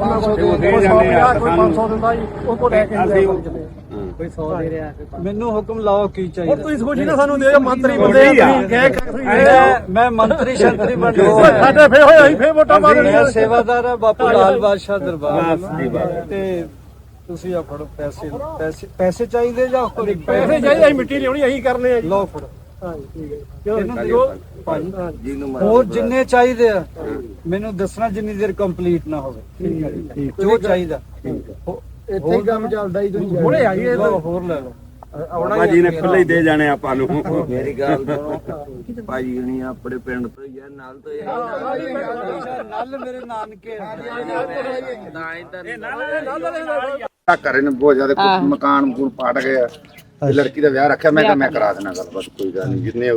ਉਹਨਾਂ ਕੋਲ ਉਹ ਦੇ ਕੋਈ ਜਾਂਦੇ ਆ, 100 ਕੋਈ 500 ਦਿੰਦਾ ਜੀ ਉਹ ਕੋ ਲੈ ਕੇ ਅਸੀਂ ਜਾਂਦੇ ਕੋਈ 100 ਦੇ ਰਿਹਾ ਕੋਈ ਮੈਨੂੰ ਹੁਕਮ ਲਾਓ ਕੀ ਹੁਣ ਚਾਹੀਦਾ ਤੁਸੀਂ ਸੋਚੀ ਨਾ ਸਾਨੂੰ ਦੇ ਮੰਤਰੀ ਬੰਦੇ ਗਏ ਮੈਂ ਮੰਤਰੀ ਸ਼ੰਤਰੀ ਬਣ ਸਾਡੇ ਫੇ ਹੋਏ ਅਸੀਂ ਫੇ ਵੋਟਾਂ ਪਾ ਦੇਣੀਆਂ। ਮੈਂ ਸੇਵਾਦਾਰ ਆ ਬਾਪੂ ਲਾਲ ਬਾਦਸ਼ਾਹ ਦਰਬਾਰ। ਤੇ ਤੁਸੀਂ ਆ ਫੜੋ ਪੈਸੇ ਪੈਸੇ ਪੈਸੇ ਚਾਹੀਦੇ ਜਾਂ ਕੋਈ ਪੈਸੇ ਚਾਹੀਦੇ ਅਸੀਂ ਮਿੱਟੀ ਲਿਆਉਣੀ ਅਸੀਂ ਕਰਨੇ ਆ ਜੀ। ਲਓ ਫੜੋ। ਹਾਂਜੀ ਠੀਕ ਹੈ। ਜੀ ਹੋਰ ਜਿੰਨੇ ਚਾਹੀਦੇ ਆ। ਮੈਨੂੰ ਦੱਸਣਾ ਜਿੰਨੀ ਦੇਰ ਕੰਪਲੀਟ ਨਾ ਹੋਵੇ। ਜੋ ਚਾਹੀਦਾ। ਇੱਥੇ ਹੀ ਕੰਮ ਚੱਲਦਾ ਹੀ ਤੁਸੀਂ ਹੁਣੇ ਆ ਜੀ ਇਹ ਲਓ, ਹੋਰ ਲੈ ਲਓ। ਬਾਬਾ ਜੀ ਨੇ ਖੁੱਲੇ ਹੀ ਦੇ ਜਾਣੇ ਆਪਾਂ ਨੂੰ। ਮੇਰੀ ਗੱਲ ਸੁਣੋ। ਭਾਜੀ ਹੁਣੀ ਆਪਣੇ ਪਿੰਡ ਤੋਂ ਹੀ ਆ ਨਾਲ ਤੋਂ ਹੀ ਆ। ਨਲ ਮੇਰੇ ਨਾਨਕੇ ਨਾ ਹੀ ਤਾਂ ਘਰੇ ਨੇ ਬਹੁਤ ਜ਼ਿਆਦਾ ਮਕਾਨ ਮਕੂਨ ਪਾਟ ਗਏ ਆ। ਤੇ ਲੜਕੀ ਦਾ ਵਿਆਹ ਰੱਖਿਆ ਮੈਂ ਕਿਹਾ ਮੈਂ ਕਰਾ ਦੇਣਾ ਗੱਲ ਬਸ ਕੋਈ ਗੱਲ ਨਹੀਂ ਜਿੰਨੇ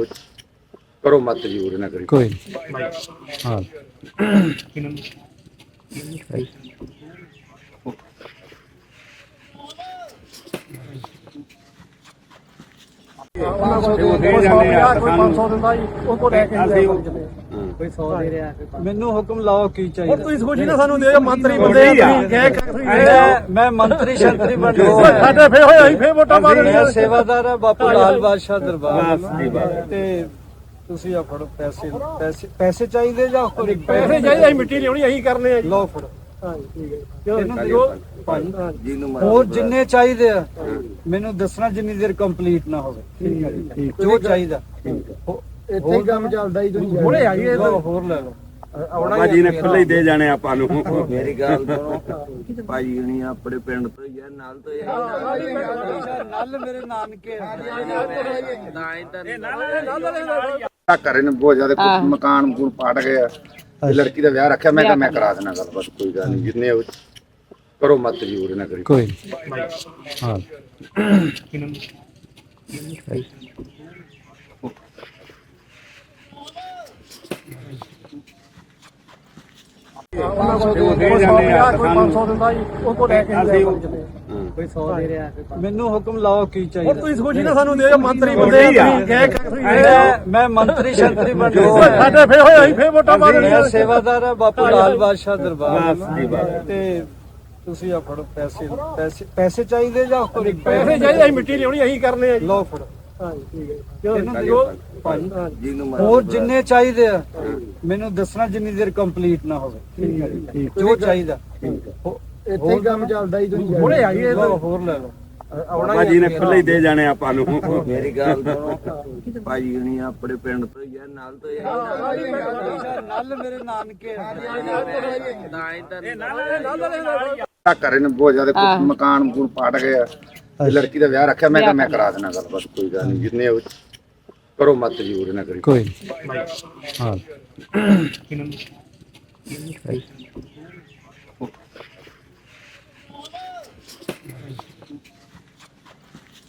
ਕਰੋ ਮਤ ਜੂਰ ਨਾ ਕਰੀ ਕੋਈ ਹਾਂ ਉਹਨਾਂ ਕੋਲ ਉਹ ਦੇ ਕੋਈ ਜਾਂਦੇ ਆ, 100 ਕੋਈ 500 ਦਿੰਦਾ ਜੀ ਉਹ ਕੋ ਲੈ ਕੇ ਅਸੀਂ ਜਾਂਦੇ ਕੋਈ 100 ਦੇ ਰਿਹਾ ਕੋਈ ਮੈਨੂੰ ਹੁਕਮ ਲਾਓ ਕੀ ਚਾਹੀਦਾ। ਤੁਸੀਂ ਸੋਚੀ ਨਾ ਸਾਨੂੰ ਦੇ ਮੰਤਰੀ ਬੰਦੇ ਥੋੜ੍ਹੀ ਆ। ਤੁਸੀਂ ਗਏ ਕੱਖ ਮੈਂ ਮੈਂ ਮੰਤਰੀ ਸ਼ੰਤਰੀ ਬਣ ਸਾਡੇ ਫੇ ਹੋਏ ਅਸੀਂ ਫੇ ਵੋਟਾਂ ਪਾ ਦੇਣੀਆਂ। ਮੈਂ ਸੇਵਾਦਾਰ ਬਾਪੂ ਲਾਲ ਬਾਦਸ਼ਾਹ ਦਰਬਾਰ। ਤੇ ਤੁਸੀਂ ਆ ਫੜੋ ਪੈਸੇ ਪੈਸੇ ਪੈਸੇ ਚਾਹੀਦੇ ਜਾਂ ਕੋਈ ਪੈਸੇ ਚਾਹੀਦੇ ਅਸੀਂ ਮਿੱਟੀ ਲਿਆਉਣੀ ਅਸੀਂ ਕਰਨੇ ਆ ਜੀ। ਲਓ ਫੜੋ। ਹਾਂਜੀ ਠੀਕ ਹੈ। ਇਹਨੂੰ ਜੀ ਭਾਈ ਜਿਹਨੂੰ ਹੋਰ ਜਿੰਨੇ ਚਾਹੀਦੇ ਆ ਮੈਨੂੰ ਦੱਸਣਾ ਜਿੰਨੀ ਦੇਰ ਕੰਪਲੀਟ ਨਾ ਹੋਵੇ। ਜੋ ਚਾਹੀਦਾ। ਇੱਥੇ ਹੀ ਕੰਮ ਚੱਲਦਾ ਹੀ ਤੁਸੀਂ ਹੁਣੇ ਆ ਜੀ ਇਹ ਹੋਰ ਲੈ ਲਓ। ਬਾਬਾ ਜੀ ਨੇ ਖੁੱਲੇ ਹੀ ਦੇ ਜਾਣੇ ਆਪਾਂ ਨੂੰ। ਮੇਰੀ ਗੱਲ ਸੁਣੋ। ਭਾਜੀ ਹੁਣੀ ਆਪਣੇ ਪਿੰਡ ਤੋਂ ਹੀ ਆ ਨਾਲ ਤੋਂ ਹੀ ਆ। ਨਲ ਮੇਰੇ ਨਾਨਕੇ ਨਾ ਹੀ ਤਾਂ ਘਰੇ ਨੇ ਬਹੁਤ ਜ਼ਿਆਦਾ ਕੁਛ ਮਕਾਨ ਮਕੂਨ ਪਾਟ ਗਏ ਆ। ਤੇ ਲੜਕੀ ਦਾ ਵਿਆਹ ਰੱਖਿਆ ਮੈਂ ਕਿਹਾ ਮੈਂ ਕਰਾ ਦੇਣਾ ਗੱਲ ਬਸ ਕੋਈ ਗੱਲ ਨਹੀਂ ਜਿੰਨੇ ਉਹ- ਕਰੋ ਮਤ ਜੂਰ ਨਾ ਕਰੀ। ਕੋਈ ਹਾਂ। ਉਹਨਾਂ ਕੋਲ ਉਹ ਦੇ ਕੋਈ ਜਾਂਦੇ ਆ, 100 ਕੋਈ 500 ਦਿੰਦਾ ਜੀ ਉਹ ਕੋ ਲੈ ਕੇ ਜਾਂਦੇ ਕੋਈ 100 ਦੇ ਰਿਹਾ ਕੋਈ ਮੈਨੂੰ ਹੁਕਮ ਲਾਓ ਕੀ ਚਾਹੀਦਾ। ਤੁਸੀਂ ਸੋਚੀ ਨਾ ਸਾਨੂੰ ਦੇ ਮੰਤਰੀ ਬੰਦੇ। ਤੁਸੀਂ ਗਏ ਮੈਂ ਮੈਂ ਮੰਤਰੀ ਸ਼ੰਤਰੀ ਬਣ ਸਾਡੇ ਫੇ ਹੋਏ ਅਸੀਂ ਫੇ ਵੋਟਾਂ ਪਾ ਦੇਣੀਆਂ। ਮੈਂ ਸੇਵਾਦਾਰ ਆ ਬਾਪੂ ਲਾਲ ਬਾਦਸ਼ਾਹ ਦਰਬਾਰ। ਤੇ ਤੁਸੀਂ ਆ ਫੜੋ ਪੈਸੇ ਪੈਸੇ ਪੈਸੇ ਚਾਹੀਦੇ ਜਾਂ ਪੈਸੇ ਚਾਹੀਦੇ ਅਸੀਂ ਮਿੱਟੀ ਲਿਆਉਣੀ ਅਸੀਂ ਕਰਨੇ ਆ ਜੀ। ਲਓ ਫੜੋ। ਠੀਕ ਹੈ। ਇਹਨੂੰ ਦਿਓ ਭਾਈ ਜਿਹਨੂੰ ਹੋਰ ਜਿੰਨੇ ਚਾਹੀਦੇ ਆ ਮੈਨੂੰ ਦੱਸਣਾ ਜਿੰਨੀ ਦੇਰ ਕੰਪਲੀਟ ਨਾ ਹੋਵੇ। ਜੋ ਚਾਹੀਦਾ। ਇੱਥੇ ਹੀ ਕੰਮ ਚੱਲਦਾ ਹੀ ਤੁਸੀਂ ਹੁਣੇ ਆ ਹੋਰ ਲੈ ਲਓ। ਬਾਬਾ ਜੀ ਨੇ ਖੁੱਲੇ ਹੀ ਦੇ ਜਾਣੇ ਆਪਾਂ ਨੂੰ। ਮੇਰੀ ਗੱਲ ਸੁਣੋ। ਭਾਜੀ ਹੁਣੀ ਆਪਣੇ ਪਿੰਡ ਤੋਂ ਹੀ ਆ ਨਾਲ ਤੋਂ ਹੀ ਆ। ਨਲ ਮੇਰੇ ਨਾਨਕੇ ਤਾਂ ਘਰੇ ਨੇ ਬਹੁਤ ਜ਼ਿਆਦਾ ਮਕਾਨ ਮਕੂਨ ਪਾਟ ਗਏ ਆ। ਤੇ ਲੜਕੀ ਦਾ ਵਿਆਹ ਰੱਖਿਆ ਮੈਂ ਕਿਹਾ ਮੈਂ ਕਰਾ ਦੇਣਾ ਗੱਲ ਬਸ ਕੋਈ ਗੱਲ ਨਹੀਂ ਜਿੰਨੇ ਕਰੋ ਮਤ ਜੂਰ ਨਾ ਕਰੀ। ਕੋਈ ਹਾਂ।